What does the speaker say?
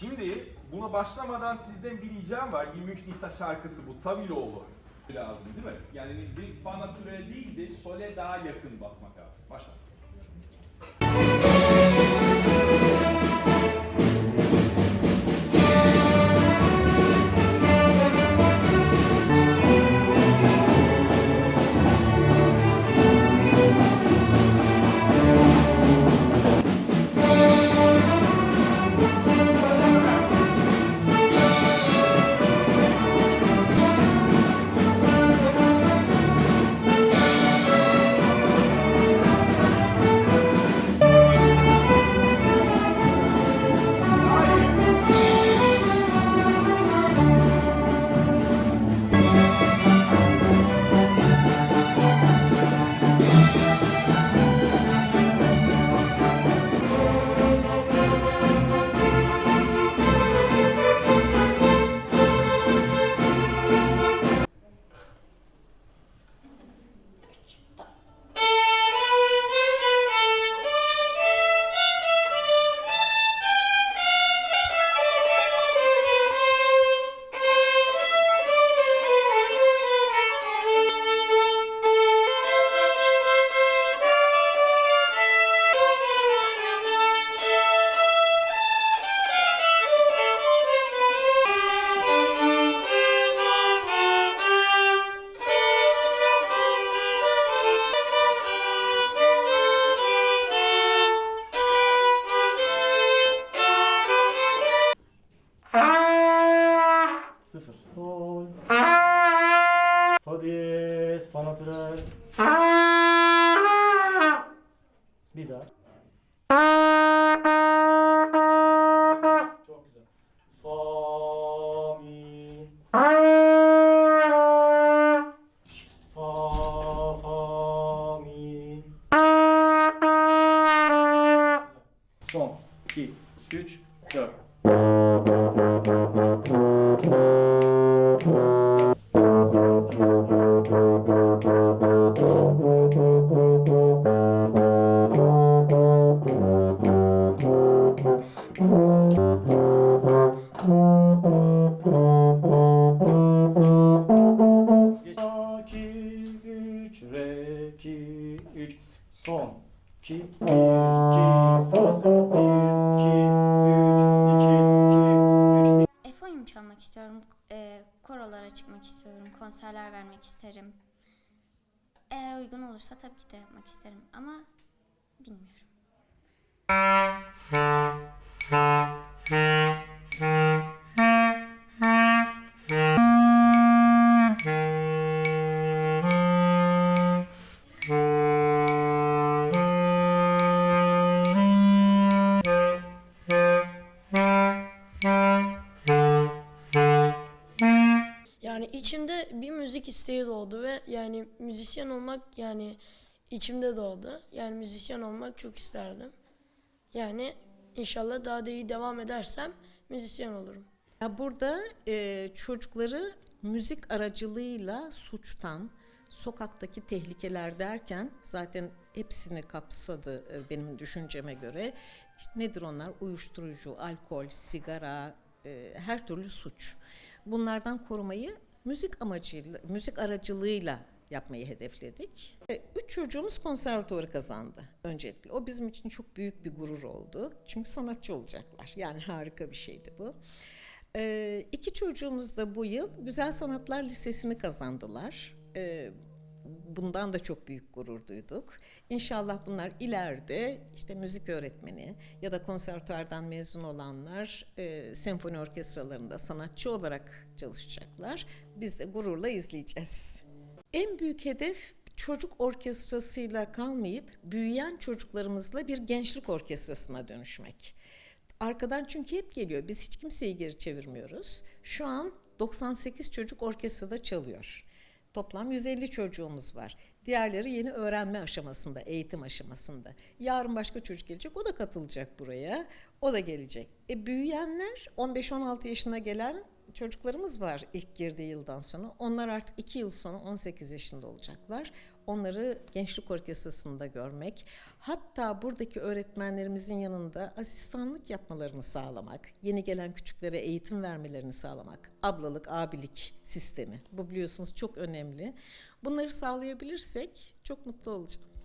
Şimdi buna başlamadan sizden bir ricam var. 23 Nisan şarkısı bu. Taviloğlu lazım değil mi? Yani bir fa natürel değil de sole daha yakın basmak lazım. Başla. Bir daha. Çok güzel. Fa mi. Fa fa mi. Son. 2 3 4 son 2 1 2 fa sol 1 2 3 2 2 F oyun çalmak istiyorum. E, korolara çıkmak istiyorum. Konserler vermek isterim. Eğer uygun olursa tabii ki de yapmak isterim ama bilmiyorum. İçimde bir müzik isteği doğdu ve yani müzisyen olmak yani içimde doğdu. Yani müzisyen olmak çok isterdim. Yani inşallah daha da iyi devam edersem müzisyen olurum. Ya Burada e, çocukları müzik aracılığıyla suçtan, sokaktaki tehlikeler derken zaten hepsini kapsadı e, benim düşünceme göre. İşte nedir onlar? Uyuşturucu, alkol, sigara, e, her türlü suç. Bunlardan korumayı müzik amacıyla, müzik aracılığıyla yapmayı hedefledik. E, Üç çocuğumuz konservatuvarı kazandı öncelikle. O bizim için çok büyük bir gurur oldu. Çünkü sanatçı olacaklar. Yani harika bir şeydi bu. Ee, iki çocuğumuz da bu yıl Güzel Sanatlar Lisesi'ni kazandılar. Ee, bundan da çok büyük gurur duyduk. İnşallah bunlar ileride işte müzik öğretmeni ya da konservatuardan mezun olanlar e, senfoni orkestralarında sanatçı olarak çalışacaklar. Biz de gururla izleyeceğiz. En büyük hedef çocuk orkestrasıyla kalmayıp büyüyen çocuklarımızla bir gençlik orkestrasına dönüşmek. Arkadan çünkü hep geliyor. Biz hiç kimseyi geri çevirmiyoruz. Şu an 98 çocuk orkestrada çalıyor. Toplam 150 çocuğumuz var. Diğerleri yeni öğrenme aşamasında, eğitim aşamasında. Yarın başka çocuk gelecek, o da katılacak buraya. O da gelecek. E büyüyenler 15-16 yaşına gelen çocuklarımız var ilk girdiği yıldan sonra. Onlar artık iki yıl sonra 18 yaşında olacaklar. Onları Gençlik Orkestrası'nda görmek, hatta buradaki öğretmenlerimizin yanında asistanlık yapmalarını sağlamak, yeni gelen küçüklere eğitim vermelerini sağlamak, ablalık, abilik sistemi. Bu biliyorsunuz çok önemli. Bunları sağlayabilirsek çok mutlu olacağım.